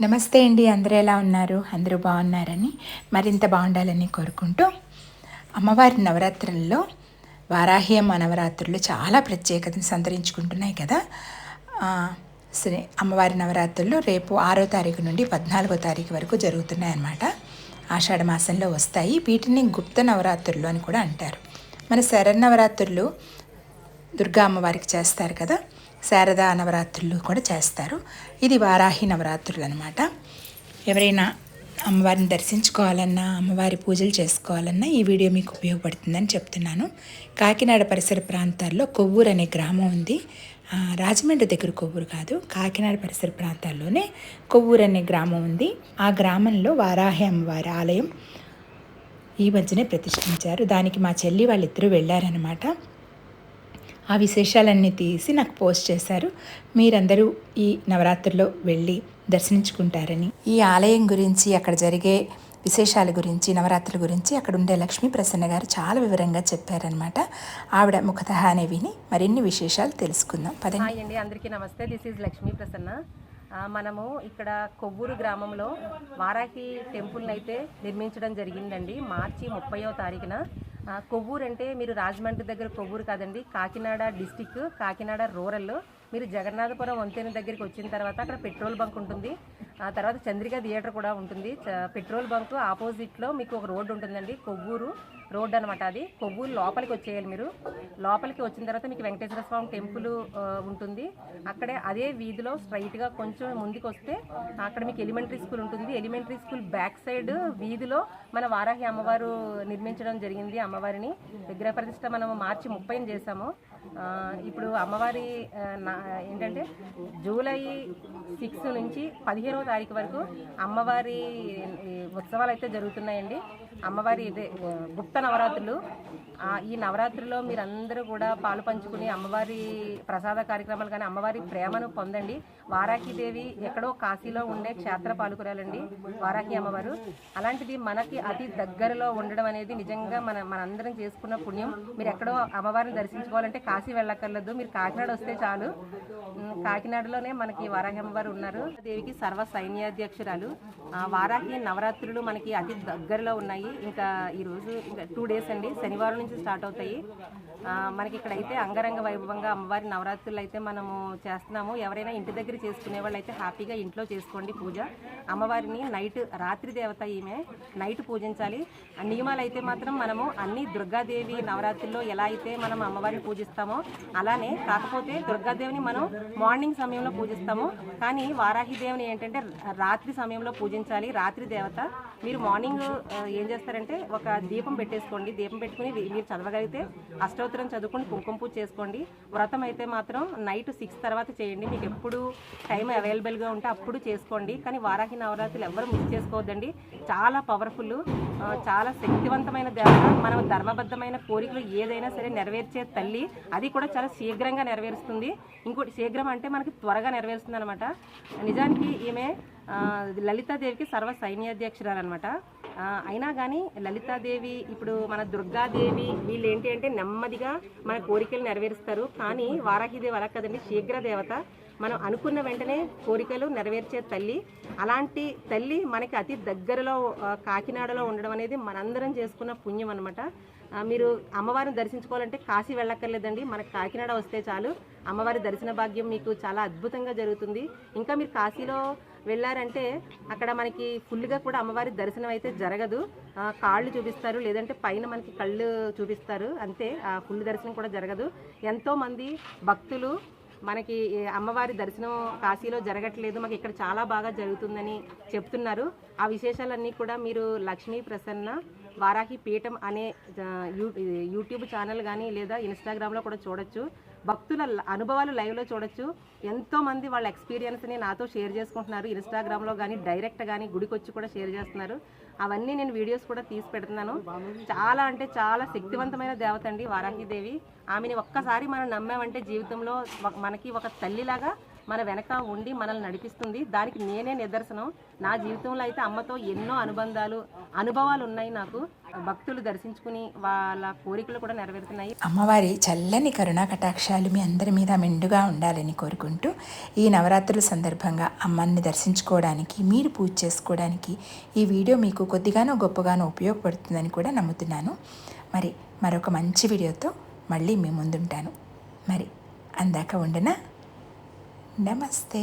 నమస్తే అండి అందరూ ఎలా ఉన్నారు? అందరూ బాగున్నారని మరింత బాగుండాలని కోరుకుంటూ అమ్మవారి నవరాత్రుల్లో వారాహి అమ్మ నవరాత్రులు చాలా ప్రత్యేకతను సంతరించుకుంటున్నాయి కదా. సరే అమ్మవారి నవరాత్రులు రేపు ఆరో తారీఖు నుండి పద్నాలుగో తారీఖు వరకు జరుగుతున్నాయి అన్నమాట ఆషాఢ మాసంలో వస్తాయి. వీటిని గుప్త నవరాత్రులు అని కూడా అంటారు. మన శరన్నవరాత్రులు దుర్గా అమ్మవారికి చేస్తారు కదా. శారదా నవరాత్రులు కూడా చేస్తారు. ఇది వారాహి నవరాత్రులు అనమాట ఎవరైనా అమ్మవారిని దర్శించుకోవాలన్నా అమ్మవారి పూజలు చేసుకోవాలన్నా ఈ వీడియో మీకు ఉపయోగపడుతుందని చెప్తున్నాను. కాకినాడ పరిసర ప్రాంతాల్లో కొవ్వూరు అనే గ్రామం ఉంది. రాజమండ్రి దగ్గర కొవ్వూరు కాదు. కాకినాడ పరిసర ప్రాంతాల్లోనే కొవ్వూరు అనే గ్రామం ఉంది. ఆ గ్రామంలో వారాహి అమ్మవారి ఆలయం ఈ మధ్యనే ప్రతిష్ఠించారు. దానికి మా చెల్లి వాళ్ళిద్దరూ వెళ్ళారనమాట ఆ విశేషాలన్నీ తీసి నాకు పోస్ట్ చేశారు. మీరందరూ ఈ నవరాత్రుల్లో వెళ్ళి దర్శించుకుంటారని. ఈ ఆలయం గురించి అక్కడ జరిగే విశేషాల గురించి నవరాత్రుల గురించి అక్కడ ఉండే లక్ష్మీ ప్రసన్న గారు చాలా వివరంగా చెప్పారనమాట ఆవిడ ముఖతహానే విని మరిన్ని విశేషాలు తెలుసుకుందాం. పదండి. అందరికీ నమస్తే. This is Lakshmi Prasanna. మనము ఇక్కడ కొవ్వూరు గ్రామంలో వారాహి టెంపుల్ని అయితే నిర్మించడం జరిగిందండి. మార్చి ముప్పయో తారీఖున కొవ్వూరు అంటే మీరు రాజమండ్రి దగ్గర కొవ్వూరు కాదండి కాకినాడ డిస్టిక్ కాకినాడ రూరల్. మీరు జగన్నాథపురం వంతెన దగ్గరికి వచ్చిన తర్వాత అక్కడ పెట్రోల్ బంక్ ఉంటుంది. ఆ తర్వాత చంద్రిక థియేటర్ కూడా ఉంటుంది. పెట్రోల్ బంక్ ఆపోజిట్లో మీకు ఒక రోడ్డు ఉంటుందండి కొవ్వూరు. రోడ్ అనమాట అది. కొవ్వూరు లోపలికి వచ్చేయాలి మీరు. లోపలికి వచ్చిన తర్వాత మీకు వెంకటేశ్వర స్వామి టెంపుల్ ఉంటుంది. అక్కడే అదే వీధిలో స్ట్రైట్గా కొంచెం ముందుకు వస్తే అక్కడ మీకు ఎలిమెంటరీ స్కూల్ ఉంటుంది. ఎలిమెంటరీ స్కూల్ బ్యాక్ సైడ్ వీధిలో మన వారాహి అమ్మవారు నిర్మించడం జరిగింది అమ్మవారిని. విగ్రహ ప్రతిష్ట మనం మార్చి ముప్పైని చేశాము. ఇప్పుడు అమ్మవారి నా- ఏంటంటే జూలై సిక్స్ నుంచి పదిహేనవ తారీఖు వరకు అమ్మవారి ఉత్సవాలు అయితే జరుగుతున్నాయండి. అమ్మవారి ఇదే గుప్త నవరాత్రులు. ఈ నవరాత్రిలో మీరందరూ కూడా పాలు పంచుకుని అమ్మవారి ప్రసాద కార్యక్రమాలు కానీ అమ్మవారి ప్రేమను పొందండి. వారాహిదేవి ఎక్కడో కాశీలో ఉండే క్షేత్ర పాలుకురాలండి వారాహి అమ్మవారు. అలాంటిది మనకి అతి దగ్గరలో ఉండడం అనేది నిజంగా మన మనందరం చేసుకున్న పుణ్యం. మీరు ఎక్కడో అమ్మవారిని దర్శించుకోవాలంటే కాశీ వెళ్ళక్కర్లేదు. మీరు కాకినాడ వస్తే చాలు. కాకినాడలోనే మనకి వారాహి అమ్మవారు ఉన్నారు. దేవికి సర్వ సైన్యాధ్యక్షురాలు. ఆ, వారాహి నవరాత్రులు మనకి అతి దగ్గరలో ఉన్నాయి. ఇంకా ఈ రోజు ఇంకా టూ డేస్ అండి. శనివారం నుంచి స్టార్ట్ అవుతాయి. మనకి ఇక్కడైతే అంగరంగ వైభవంగా అమ్మవారి నవరాత్రులు అయితే మనము చేస్తున్నాము. ఎవరైనా ఇంటి దగ్గర చేసుకునే వాళ్ళు అయితే హ్యాపీగా ఇంట్లో చేసుకోండి పూజ. అమ్మవారిని నైట్ రాత్రి దేవత ఈమె నైట్ పూజించాలి. ఆ నియమాలు అయితే మాత్రం మనము అన్ని దుర్గాదేవి నవరాత్రుల్లో ఎలా అయితే మనం అమ్మవారిని పూజిస్తామో అలానే కాకపోతే దుర్గాదేవిని మనం మార్నింగ్ సమయంలో పూజిస్తాము. కానీ వారాహిదేవిని ఏంటంటే రాత్రి సమయంలో పూజించాలి. రాత్రి దేవత మీరు మార్నింగ్ ఏం చేస్తారంటే ఒక దీపం చేసుకోండి. దీపం పెట్టుకుని మీరు చదవగలిగితే అష్టోత్తరం చదువుకుని కుంకుమ పూజ చేసుకోండి. వ్రతం అయితే మాత్రం నైట్ సిక్స్ తర్వాత చేయండి. మీకు ఎప్పుడు టైం అవైలబుల్గా ఉంటే అప్పుడు చేసుకోండి. కానీ వారాహి నవరాత్రులు ఎవరు మిస్ చేసుకోవద్దండి. చాలా పవర్ఫుల్ చాలా శక్తివంతమైన దేవత. మనం ధర్మబద్ధమైన కోరికలు ఏదైనా సరే నెరవేర్చే తల్లి. అది కూడా చాలా శీఘ్రంగా నెరవేరుస్తుంది. ఇంకోటి శీఘ్రం అంటే మనకి త్వరగా నెరవేరుస్తుంది అనమాట నిజానికి ఈమె లలితాదేవికి సర్వ సైన్యాధ్యక్షురాలు అనమాట అయినా కానీ లలితాదేవి ఇప్పుడు మన దుర్గాదేవి వీళ్ళు ఏంటి అంటే నెమ్మదిగా మన కోరికలు నెరవేరుస్తారు. కానీ వారాహిదేవి అలా కదండి శీఘ్ర దేవత. మనం అనుకున్న వెంటనే కోరికలు నెరవేర్చే తల్లి. అలాంటి తల్లి మనకి అతి దగ్గరలో కాకినాడలో ఉండడం అనేది మనందరం చేసుకున్న పుణ్యం అనమాట మీరు అమ్మవారిని దర్శించుకోవాలంటే కాశీ వెళ్ళక్కర్లేదండి. మనకి కాకినాడ వస్తే చాలు. అమ్మవారి దర్శన భాగ్యం మీకు చాలా అద్భుతంగా జరుగుతుంది. ఇంకా మీరు కాశీలో వెళ్ళారంటే అక్కడ మనకి ఫుల్గా కూడా అమ్మవారి దర్శనం అయితే జరగదు. కాళ్ళు చూపిస్తారు లేదంటే పైన మనకి కళ్ళు చూపిస్తారు. అంతే ఆ ఫుల్ దర్శనం కూడా జరగదు. ఎంతోమంది భక్తులు మనకి అమ్మవారి దర్శనం కాశీలో జరగట్లేదు మాకు ఇక్కడ చాలా బాగా జరుగుతుందని చెప్తున్నారు. ఆ విశేషాలన్నీ కూడా మీరు లక్ష్మీ ప్రసన్న వారాహి పీఠం అనే యూ- యూట్యూబ్ ఛానల్ కానీ లేదా ఇన్స్టాగ్రామ్లో కూడా చూడొచ్చు. భక్తుల అనుభవాలు లైవ్లో చూడొచ్చు. ఎంతోమంది వాళ్ళ ఎక్స్పీరియన్స్ని నాతో షేర్ చేసుకుంటున్నారు. ఇన్స్టాగ్రామ్లో కానీ డైరెక్ట్ కానీ గుడికి వచ్చి కూడా షేర్ చేస్తున్నారు. అవన్నీ నేను వీడియోస్ కూడా తీసి పెడుతున్నాను. చాలా అంటే చాలా శక్తివంతమైన దేవత అండి వారాహిదేవి ఆమెని ఒక్కసారి మనం నమ్మామంటే జీవితంలో మనకి ఒక తల్లిలాగా మన వెనక ఉండి మనల్ని నడిపిస్తుంది. దానికి నేనే నిదర్శనం. నా జీవితంలో అయితే అమ్మతో ఎన్నో అనుబంధాలు అనుభవాలు ఉన్నాయి నాకు. భక్తులు దర్శించుకుని వాళ్ళ కోరికలు కూడా నెరవేరుతున్నాయి. అమ్మవారి చల్లని కరుణా కటాక్షాలు మీ అందరి మీద మెండుగా ఉండాలని కోరుకుంటూ ఈ నవరాత్రుల సందర్భంగా అమ్మని దర్శించుకోవడానికి మీరు పూజ చేసుకోవడానికి ఈ వీడియో మీకు కొద్దిగానో గొప్పగానో ఉపయోగపడుతుందని కూడా నమ్ముతున్నాను. మరి మరొక మంచి వీడియోతో మళ్ళీ మీ ముందుంటాను. మరి అందాక ఉండనా? నమస్తే.